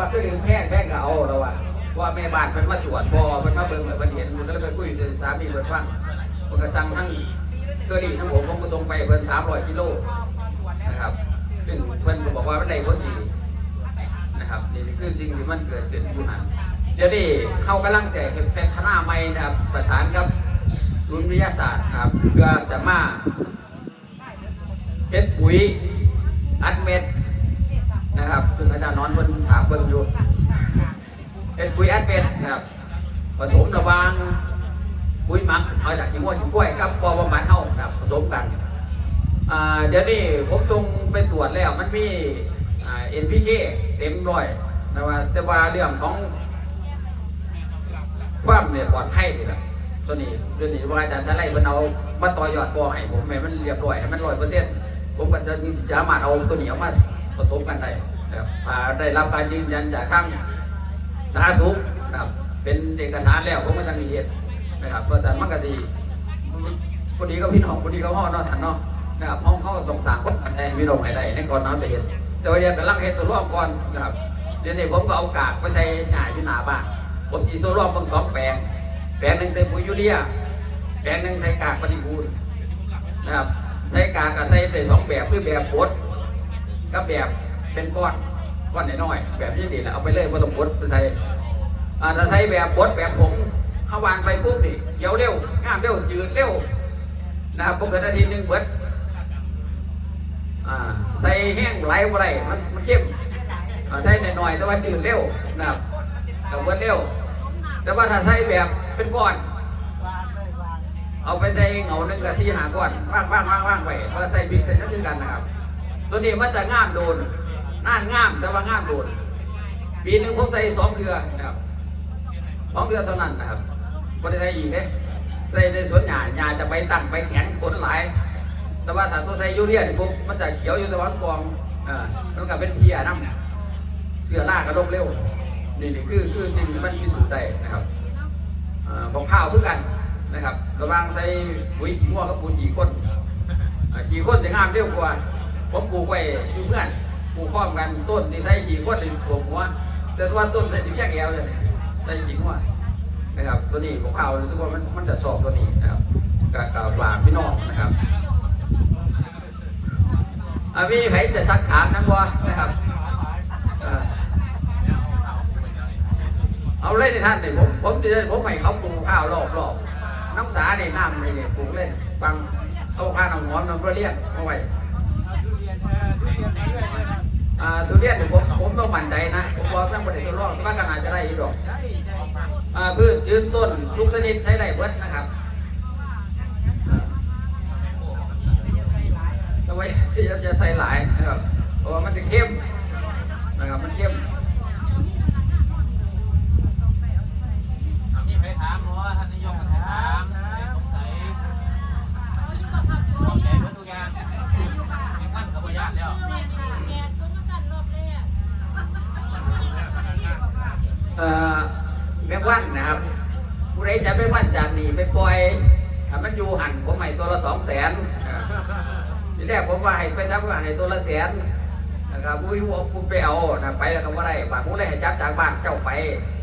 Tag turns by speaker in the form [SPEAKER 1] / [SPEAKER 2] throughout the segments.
[SPEAKER 1] ว่าก็ลืมแพงแพงก็เอาแล้วว่าว่าแม่บ้านเพิ่นมาตรวจพอเพิ่นมาเบิ่งเพิ่นเห็นเพิ่นก็เลยไปคุยกับสามีเพิ่นฟังเพิ่นก็สั่งทั้งเคอรี่ทั้งผมผมก็ส่งไปเพิ่น300กิโลนะครับซึ่งเพิ่นก็บอกว่ามันได้ผลดีนะครับนี่คือสิ่งที่มันเกิดขึ้นอยู่หันเดี๋ยวนี้เขากำลังจะพัฒนาใหม่นะครับประสานกับศูนย์วิทยาศาสตร์นะครับเพื่อจะมาเป็นปุ๋ยอัดเม็ด นะครับซึ่งอาจารย์นอนเพิ่นถามเบิ่งอยู่เป็นปุ๋ยอัดเม็ดนะครับผสมระหว่างปุ๋ยหมักเอาจากหิ้งว่าหิ้งกล้วยกับปอบำบัดเฮาครับผสมกันเดี๋ยวนี้ผมส่งไปตรวจแล้วมันมีเอ่า NPK เต็มร้อยนะว่าแต่ว่าเรื่องของความเนี่ยปลอดภัยนี่แหละตัวนี้เรื่องนี้ว่าอาจารย์ชไลเพิ่นเอามาต่อยอดบ่อให้ผมให้มันเรียบร้อยให้มันร้อยเปอร์เซ็นต์ผมก็จะมีสิทธิ์สามารถเอาตัวนี้เอามาผสมกันได้ ได้รับการยืนยันจากทางสาธารณสุขนะครับ เป็นเอกสารแล้วผมก็จะมีเหตุนะครับเพราะฉะนั้นมันก็ดีพอดีก็พี่น้องพอดีก็พ่อเนาะท่านเนาะนะครับห้องเขาต้องสางคนให้พี่น้องให้ได้ในก่อนน้ำจะเห็นแต่ว่าเดี๋ยวกำลังเห็นตัวร่วมก่อนนะครับเดี๋ยวนี้ผมก็เอากากไปใส่หน่ายอยู่หน้าบ้านผมจีตัวรอบเบางสองแปลงแปลงหนึ่งใส่ปุ๋ยยูเรียแปลงหนึ่งใส่กากปฏิบูลนะครับใส่กากกับใส่ได้สองแบบคือแบบบดกับแบบ เป็นก้อนก้อนน้อยๆแบบนี้ดีแหละเอาไปเลยไม่ต้องบดไปใส่อ่าถ้าใส่แบบบดแบบผงข้าวานไปปุ๊บนี่เขียวเร็วงามเร็วจืดเร็วนะครับพวกเกินาทีหนึ่งเบิดใส่แห้งไหลบ่ไรมันมันเข้มใส่หน่อยๆแต่ว่าจืดเร็วนะครับเราเบิดเร็ว แต่ว่าถ้าใช้แบบเป็นก้อนเอาไปใส่เหงาหนึ่งกับสี่หาก้อนว่างว่างว่างว่างไปพอใส่พริกใส่ทั้งกันนะครับ ตัวนี้มันจะง่ามโดน น่านง่ามแต่ว่าง่ามโดนปีหนึ่งผมใส่สองเทือนะครับสองเทือเท่านั้นนะครับไม่ได้ใส่อีกเลยใส่ในสวนหญ้าหญ้าจะไปตั้งไปแข็งขนหลาย แต่ว่าถ้าตัวใส่ยูเรียนปุ๊บมันจะเขียวอยู่ต่วันกองอ่ามันก็เป็นเพียน้ำเสือล่าก็ลงเร็วนี่นี่คือคือสิ่งที่มันพิสูจน์ได้นะครับอ่าบอกข้าวคือกันนะครับ ระว่างใส่ปุ๋ยขี้งัวกับปุ๋ยขี้ข้นขี้ข้นจะงามเร็วกว่าผมปลูกไว้อยู่เพื่อน ลูกพร้อมกันต้นที่ใส่ขี้ข้นในปลูกหัวแต่ว่าต้นใส่ที่แค่แอวจะใส่ขี้งัวนะครับ ตัวนี้ของข้าวรู้สึกว่ามันมันจะชอบตัวนี้นะครับกับกับฝากพี่น้องนะครับอ่ามีใครจะซักถามนะบัวนะครับเอาเล่นในท่านเนี่ยผมผมเดือนผมให้เขาปลูกข้าวรอบรอบน้ำสาเนี่ยน้ำเนี่ยปลูกเล่นฟังเขาพาน้ำหอมน้ำประเลียงเอาไว้ อ่าทุเรียนเนี่ยผมผมต้องมั่นใจนะผมบอกนั่งประเด็นตัวรอบว่าขนาดจะได้อีกดอกอ่าพืชยืนต้นทุกชนิดใช้ได้เบิดนะครับอ่าเอาไว้ที่จะใส่หลายนะครับเพราะว่ามันจะเข้มนะครับมันเข้ม
[SPEAKER 2] มีไปถามหมอท่านนายกมาถามไม่สงสัยบอกใจเพื่อทุกอย่างมีมันกับพยานแล้ว
[SPEAKER 1] เอ่อ แมงวันนะครับผู้ใดจะแมงวันจากนี่ไปปล่อยถ้ามันอยู่หันผมให้ตัวละสองแสนทีแรกผมว่าให้ไปทับว่าให้ตัวละแสนนะครับผู้หัวผู้ไปเอานะไปแล้วก็ว่าได้บางผู้เลยให้จับจากบ้านเจ้าไป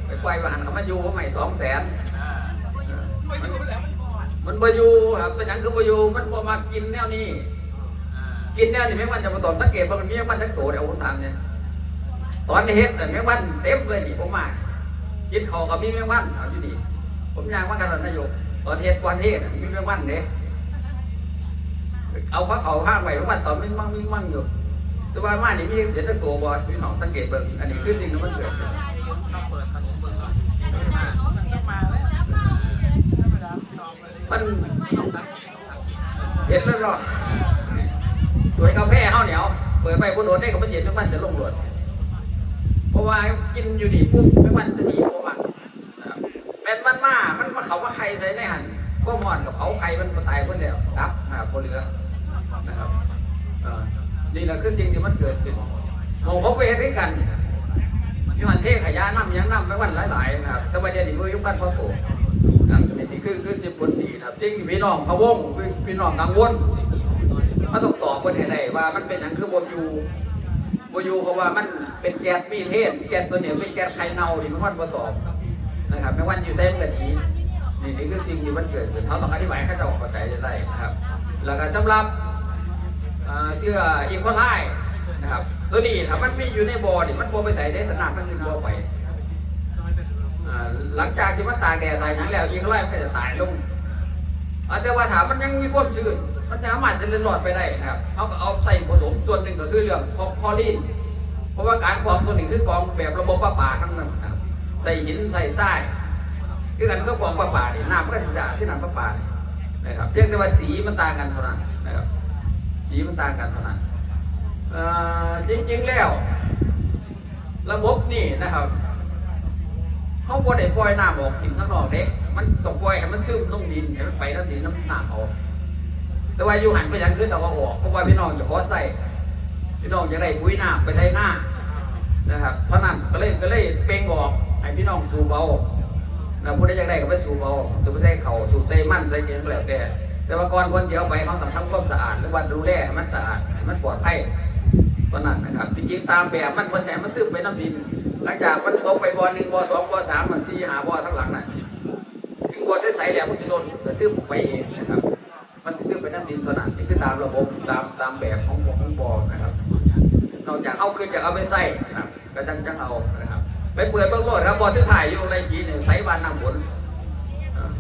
[SPEAKER 1] ไปปล่อยว่าหันเขามันอยู่ผมให้สองแสนมันบ่อยู่ครับเป็นหยังคือบ่อยู่มันบ่มากินแนวนี้กินแนวนี้แมงวันจะมาตอนสังเกตว่ามันมีแมงวันทั้งตัวเดี๋ยวผมทำเนี่ยตอนนี้เฮ็ดแต่แมงวันเต็มเลยนี่ผมมา กินข้ากับมีแมงวันเอาอยู่ดีผมยางว่ากันนายกตอนเฮ็ดก่อนเฮ็ดน่ะมีแมงวันเนี่ยเอาพระเขาห้างไว้แมงวันตอนมิ่งมั่งมิ่งมั่งอยู่ แต่ว่ามานี่มีเห็นตะตัวบอดพี่น้องสังเกตเบิ่งอันนี้คือสิ่งที่มันเกิด
[SPEAKER 2] เปิดขนมเบิ่งก่อน
[SPEAKER 1] มันเห็นแล้วเนาะสวยกาแฟเฮาเหนียว เปิดไปบนโดนได้ก็มันเย็นมันจะลงรถ เพราะว่ากินอยู่นี่ปุ๊บแมงวันจะหนีผมอะนะครับแม่นมันมา มันมาเขาว่าใครใส่ในหันก็หอนกับเผาไข่มันก็ตายคนเดียวรับนะครับคนเหลือนะครับนี่แหละคือสิ่งที่มันเกิดขึ้นมองพบไปเห็นด้วยกันอยูหันเทขยะน้ำยังน้ำไม่วันหลายๆนะครับแต่ประเดี๋ยวนี้มันยุคกันพอโตนะนี่คือคือสิบผลดีนะครับจริงที่พี่น้องพะวงพี่น้องกังวลมันต้องตอบคนให้ได้ว่ามันเป็นหยังคือบนอยู่ บอยู่เพราะว่ามันเป็นแก๊สมีเทศแก๊สตัวเนี้เป็นแก๊สไข่เน่าที่มันวันบ่ตอบนะครับไม่วันอยู่เต็มกันนี้นี่นี่คือสิ่งที่มันเกิดขึ้นเขาต้องอธิบายให้เขาเข้าใจจะได้นะครับ แล้วก็สำหรับเชื่ออีโคไลนะครับ ตัวนี้ถ้ามันมีอยู่ในบ่อนี่มันบ่ไปใส่ได้สนามมันอื่นบ่ไปหลังจากที่มันตากแดดตายหยังแล้วอีโคไลมันก็จะตายลงอาแต่ว่าถามมันยังมีความชื้น มันจะสามารถจะเล่นหลอดไปได้นะครับเขาก็เอาใส่ผสมตัวหนึ่งก็คือเรื่องของคลอรีน เพราะว่าการกรองตัวนี้คือกองแบบระบบประปาทั้งนั้นนะครับ ใส่หินใส่ทรายคือกันก็กองประปาเนี่ยน้ำมันก็สะอาดที่น้ำประปาเนี่ยนะครับเพียงแต่ว่าสีมันต่างกันเท่านั้นนะครับ สีมันต่างกันเท่านั้นจริงๆแล้ว ระบบนี่นะครับเขาบ่ได้ปล่อยน้ำออกถิ่มข้างนอกเด้มันต้องปล่อยให้มันซึมลงดินให้มันไปน้ำดินน้ำหนักเอา แต่ว่าอยู่หันไปทางขึ้นเราก็ออกเพราะว่าพี่น้องจะขอใส่พี่น้องจะได้ปุ๋ยหน้ำไปใช้หน้านะครับเพราะนั้นก็เลยก็เลยเป่งออกให้พี่น้องสูบเอานะผู้ใดอยากได้ก็ไปสูบเอาจะไปใส่เข่าสูบใส่มั่นใส่เกียงแล้วแต่แต่ว่าก่อนคนเดียวไปเขาต้องทำความสะอาดหรือว่าดูแลให้มันสะอาดให้มันปลอดภัยเพราะนั้นนะครับจริงๆตามแบบมันคนแต่มันซึมไปน้ำดิน หลังจากมันตกไปบ่อหนึ่งบอสองบอสามมันสี่หาบอทั้งหลังน่ะถึงบอใสๆแล้วมันจะล้นจะซึมไปเองนะครับ นจะซึมไปน้ำดินเท่านั้นนี่คือตามระบบตามตามแบบของบ่อของบ่อนะครับ นอกจากเอาขึ้นจากเอาไปใส่นะครับก็จังจังเอานะครับ ไปเปิดเบื้องโลดครับบ่อที่ถ่ายอยู่ไรขีเนี่ยใสบานน้ำฝนอ่า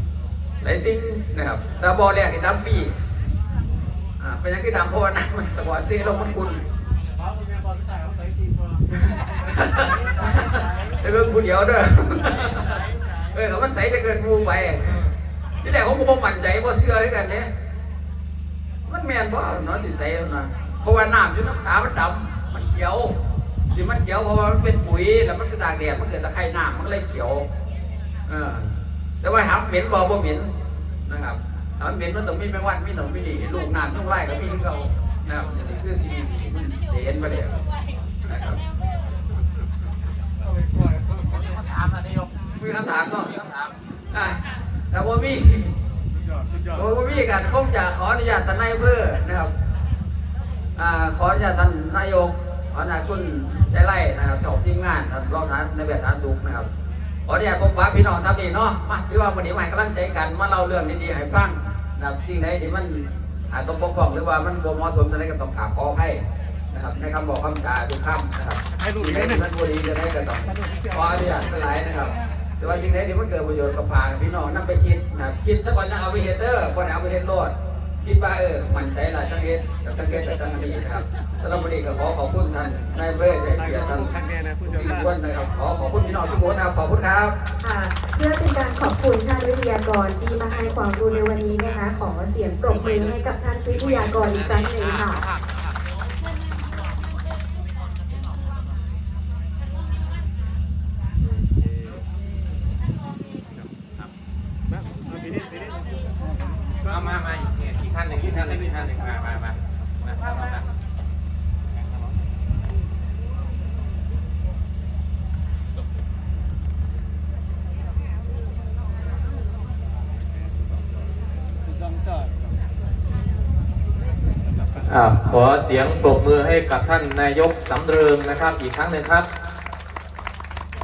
[SPEAKER 1] ไหลติ้งนะครับแต่บ่อแรกนี่ดำปีอ่าเป็นอยังที่ดำเพราะว่าน้ำมันตะกอนที่ลงมันคุณไอ้เบิ่งผู้เดียวเด้อเออเขามันใสจะเกินหมูไปที่แรกผมก็บ่มั่นใจบ่เชื่อคือกันเด้มัน แม่นบ่เนาะที่ใสเอานะเพราะว่าน้ำอยู่น้ำขามันดำมันเขียวที่มันเขียวเพราะว่ามันเป็นปุ๋ยแล้วมันก็ตากแดดมันเกิดตะไคร่น้ำมันก็เลยเขียวเออแต่ว่าหำเหม็นบ่บ่เหม็นนะครับหำเหม็นมันต้องมีแมงวันมีหนองมีนี่ลูกน้ำยุ่งไล่ก็มีคือเขานะครับนี่คือสิ่งที่มันได้เห็นมาเด้นะครับ
[SPEAKER 2] มีคำถามนะนายก
[SPEAKER 1] มีคำถามก็
[SPEAKER 2] มีคำถาม
[SPEAKER 1] อะแต่ว่ามี
[SPEAKER 3] สุดยอดสุดยอด
[SPEAKER 1] ว่ามีกันคงจะขออนุญาตท่านนายอำเภอนะครับอ่าขออนุญาตท่านนายกขออนุญาตคุณใช้ไร่นะครับเจ้าทีมงานท่านรองท่านในแบบฐานสุขนะครับขออนุญาตพบปะพี่น้องทับดีเนาะมาที่ว่าวันนี้มาให้กำลังใจกันมาเล่าเรื่องดีๆให้ฟังนะครับสิ่งใดที่มันอาจต้องปกป้องหรือว่ามันบ่เหมาะสมจะได้ก็ต้องกราบขออภัยนะครับในคำบอกคำจาทุกคำนะครับสิ่งใดที่มันบ่ดีจะได้ก็ต้องขออนุญาตหลายๆนะครับ แต่ว่าสิ่งใดที่มันเกิดประโยชน์กับพาพี่น้องนั่งไปคิดนะครับคิดซะก่อนนะเอาไปเฮ็ดเด้อก่อนเอาไปเฮ็ดโลดคิดว่าเออมั่นใจลายทั้งเฮ็ดกับทั้งเฮ็ดแต่ทั้งนี้นะครับสำหรับวันนี้ก็ขอขอบคุณท่านนายเภอใจเกียรติท่าน
[SPEAKER 3] ครั้งแรกนะผู้
[SPEAKER 1] ทุ
[SPEAKER 3] เชี่ยว
[SPEAKER 1] กคนนะครับขอขอบคุณพี่น้องทุกคนนะครับขอบคุณครับ
[SPEAKER 4] ค่ะเพื่อเป็นการขอบคุณท่านวิทยากรที่มาให้ความรู้ในวันนี้นะคะ ขอเสียงปรบมือให้กับท่านวิทยากรอีกครั้งหนึ่งค่ะ
[SPEAKER 3] มาเอาทีนี้ทีนี้
[SPEAKER 2] เอามามาอีกเนี่ยอีกท่านหนึ่งอีกท่านหนึ่งอีกท่านหนึ่งมามามามามามา
[SPEAKER 3] สองสอด
[SPEAKER 5] อ่า ขอเสียงปรบมือให้กับท่านนายกสำเริงนะครับ อีกครั้งหนึ่งครับ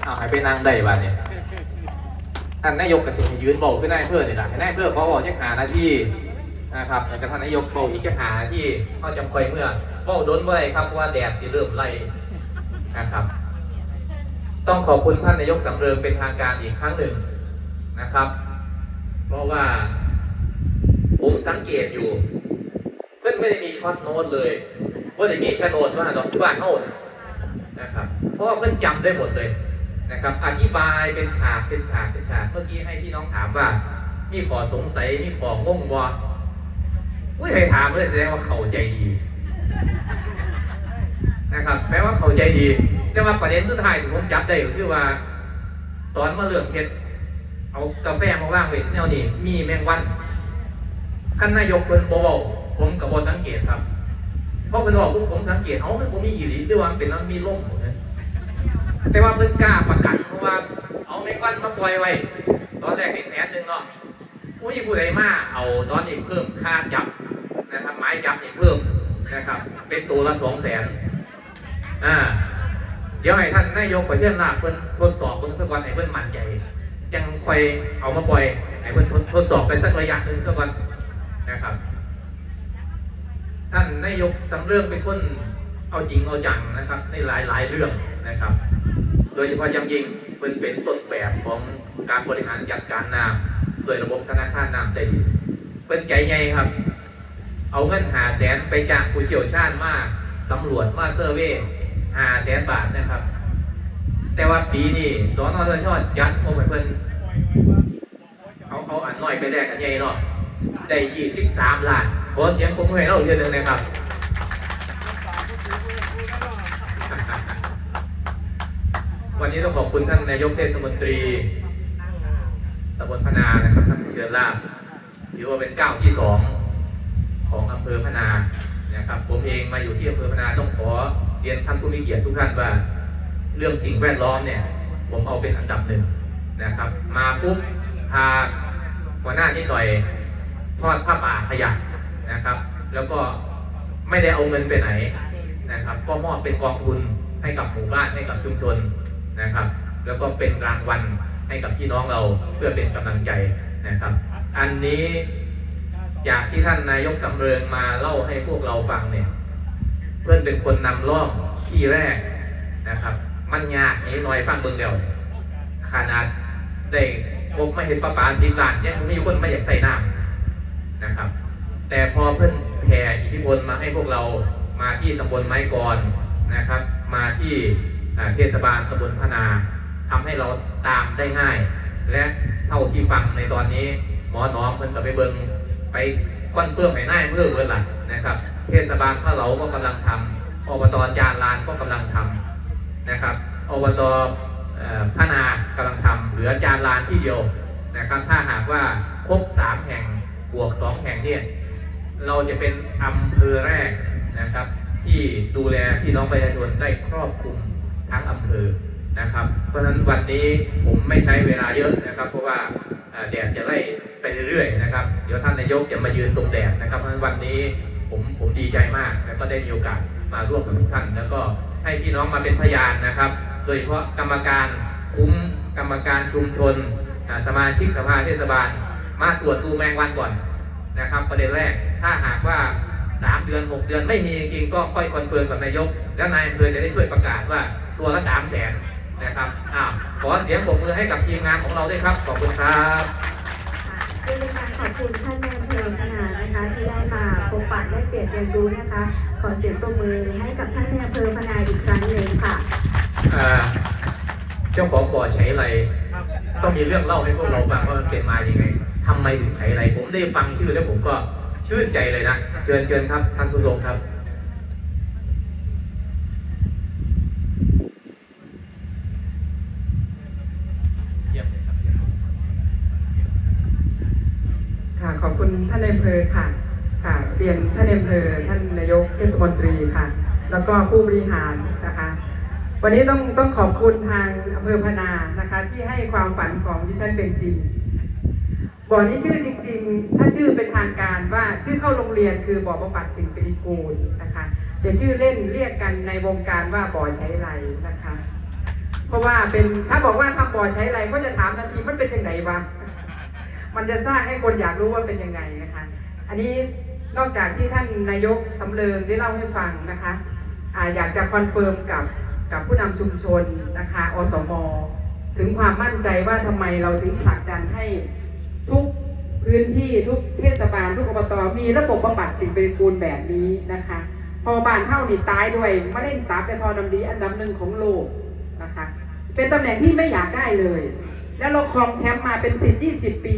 [SPEAKER 5] เอาวให้ไปนั่งได้บ้านเนี่ยท่านนายกเกษตรยืนบอกขึ้นนายอำเพื่อนนี่แหละให้นายอำเพื่อขอบอกแค่หาหน้าที่นะครับแล้วก็ท่านนายกบอกอีกแค่หาหน้าที่เขาจำคอยเมื่อบอกโดนเมื่อไรครับว่าแดดสิเริ่มไล่นะครับ ต้องขอบคุณท่านนายกสำเริงเป็นทางการอีกครั้งหนึ่งนะครับ เพราะว่า ผมสังเกตอยู่ เพื่อนไม่ได้มีช็อตโน้ตเลยว่าจะมีโฉนดว่าดอกบ้านโน้ตนะครับ เพราะว่าเพื่อนจำได้หมดเลยนะครับ อธิบายเป็นฉากเป็นฉากเป็นฉาก เมื่อกี้ให้พี่น้องถามว่า มีขอสงสัยมีของงงบ่อุ้ยใครถามเลยแสดงว่าเข้าใจดีนะครับแปลว่าเข้าใจดี แต่ว่าประเด็นสุดท้ายที่ผมจับได้ก็คือว่า ตอนมาเรื่องเฮ็ดเอากาแฟมาว่างไว้แนวนี้มีแมงวัน ขั้นนายกเพิ่นบ่เว้าผมกับ่สังเกตครับ เพราะเพิ่นบอกผมสังเกตเอ้ามันบ่มีอีหลีด้วยว่าเป็นมันมีลมนะแต่ว่าเพิ่นกล้าประกันเพราะว่า เอาแมงวันมาปล่อยไว้ ตอนแรกนี่แสนหนึ่งเนาะผู้มีผู้ใดมาเอาตอนนี้เพิ่มค่าจับนะครับไม้จับนี่เพิ่มนะครับ เป็นตัวละ2แสนอ่าเดี๋ยวให้ท่านนายกประเชิญลาเพิ่นทดสอบเพิ่นสักก่อนให้เพิ่นมั่นใจจังคอยเอามาปล่อยให้เพิ่นทดสอบไปสักระยะหนึ่งสักก่อน นะครับ ท่านนายกสำเรื่องเป็นคนเอาจริงเอาจังนะครับ ในหลายหลายเรื่องนะครับ โดยเฉพาะยังยิงเป็นเป็นต้นแบบของการบริหารจัดการน้ำโดยระบบธนาคารน้ำได้ดีเป็นใจใหญ่ครับ เอาเงินหาแสนไปจ้างผู้เชี่ยวชาญมาสำรวจมาเซอร์เวยหาแสนบาทนะครับ แต่ว่าปีนี้สอนอทชจัดงบให้เพิ่นเอาเอาอันน้อยไปแลกกันใหญ่เนาะ ได้ยี่สิบสามล้าน ขอเสียงปรบมือให้เราอีกทีหนึ่งนะครับ วันนี้ต้องขอบคุณท่านนายกเทศมนตรีตำบลพนานะครับท่านเชิญลาบถือว่าเป็นก้าวที่สองของอำเภอพนานะครับ ผมเองมาอยู่ที่อำเภอพนาต้องขอเรียนท่านผู้มีเกียรติทุกท่านว่า เรื่องสิ่งแวดล้อมเนี่ย ผมเอาเป็นอันดับหนึ่งนะครับ มาปุ๊บพาหัวหน้านิดหน่อย ทอดผ้าป่าขยะนะครับ แล้วก็ไม่ได้เอาเงินไปไหนนะครับ ก็มอบเป็นกองทุนให้กับหมู่บ้านให้กับชุมชนนะครับ แล้วก็เป็นรางวัลให้กับพี่น้องเราเพื่อเป็นกำลังใจนะครับ อันนี้จากที่ท่านนายกสำเริงมาเล่าให้พวกเราฟังเนี่ย เพื่อนเป็นคนนำร่องที่แรกนะครับ มันยากนิดหน่อยฟังเบิ่งเดียวขนาดได้งบไม่เห็นประปาสิบล้านยังมีคนไม่อยากใส่น้ำ นะครับ แต่พอเพื่อนแผ่อิทธิพลมาให้พวกเรามาที่ตำบลไม้กรนะครับ มาที่เทศบาลตำบลพนาทำให้เราตามได้ง่าย และเท่าที่ฟังในตอนนี้ หมอหน้องเพิ่นก็ไปเบิงไปคอนเฟิร์มให้หน้าเพื่อเบิร์หลักนะครับ เทศบาลพระเหลาก็กำลังทำอบตจานลานก็กำลังทำนะครับอบตพนากำลังทำเหลือจานลานที่เดียวนะครับ ถ้าหากว่าครบสาม บวกสองแห่งเนี่ยเราจะเป็นอำเภอแรกนะครับ ที่ดูแลพี่น้องประชาชนได้ครอบคลุมทั้งอำเภอนะครับ เพราะฉะนั้นวันนี้ผมไม่ใช้เวลาเยอะนะครับ เพราะว่าแดดจะไล่ไปเรื่อยๆนะครับ เดี๋ยวท่านนายกจะมายืนตรงแดดนะครับ เพราะฉะนั้นวันนี้ผมผมดีใจมาก แล้วก็ได้มีโอกาสมาร่วมกับทุกท่าน แล้วก็ให้พี่น้องมาเป็นพยานนะครับ โดยเฉพาะกรรมการคุ้มกรรมการชุมชน สมาชิกสภาเทศบาล มาตรวจดูแมงวันก่อนนะครับ ประเด็นแรก ถ้าหากว่า 3 เดือน 6 เดือนไม่มีจริงๆก็ค่อยคอนเฟิร์มกับนายก แล้วนายอำเภอจะได้ช่วยประกาศว่าตัวละ 3 0 0แสนนะครับอ้าวขอเสียงปรบมือให้กับทีมงานของเราด้วยครับ ขอบคุณครับ
[SPEAKER 4] ค่ะเป็นการขอบคุณท่านนายอำเภอพนานะคะ ที่ได้มาพบปะและเปลี่ยนเรียนรู้นะคะ ขอเสียงปรบมือให้กับท่านนายอำเภอพนาอีกครั้งหนึ่งค่ะ
[SPEAKER 5] อ่าเจ้าของบ่อใช้ไร ต้องมีเรื่องเล่าให้พวกเราฟังว่ามันเป็นมาอย่างไงทำไมถึงใช้ไร ผมได้ฟังชื่อแล้วผมก็ชื่นใจเลยนะเชิญเชิญครับท่านผู้ชมครับครับ
[SPEAKER 6] ค่ะขอบคุณท่านนายอำเภอค่ะค่ะเรียนท่านนายอำเภอท่านนายกเทศมนตรีค่ะ แล้วก็ผู้บริหารนะคะ วันนี้ต้องต้องขอบคุณทางอำเภอพนานะคะ ที่ให้ความฝันของดิฉันเป็นจริงบ่อนี้ชื่อจริง ๆ ถ้าชื่อเป็นทางการว่าชื่อเข้าโรงเรียนคือบ่อบำบัดสิ่งปฏิกูลนะคะเดี๋ยวชื่อเล่นเรียกกันในวงการว่าบ่อใช้ไรนะคะ เพราะว่าเป็นถ้าบอกว่าทำบ่อใช้ไรก็จะถามทันทีมันเป็นยังไงวะมันจะสร้างให้คนอยากรู้ว่าเป็นยังไงนะคะ อันนี้นอกจากที่ท่านนายกสำเริงได้เล่าให้ฟังนะคะออยากจะคอนเฟิร์มกับ กับผู้นำชุมชนนะคะอสมถึงความมั่นใจว่าทำไมเราถึงผลักดันให้ทุกพื้นที่ทุกเทศบาลทุกอบตมีระบบบำบัดสิ่งปฏิกูลแบบนี้นะคะ พอบานเท่านี่ตายด้วยมะเร็งตับและทอน้ำดีอันดับหนึ่งของโลกนะคะ เป็นตำแหน่งที่ไม่อยากได้เลย แล้วเราครองแชมป์มาเป็น 10-20 ปี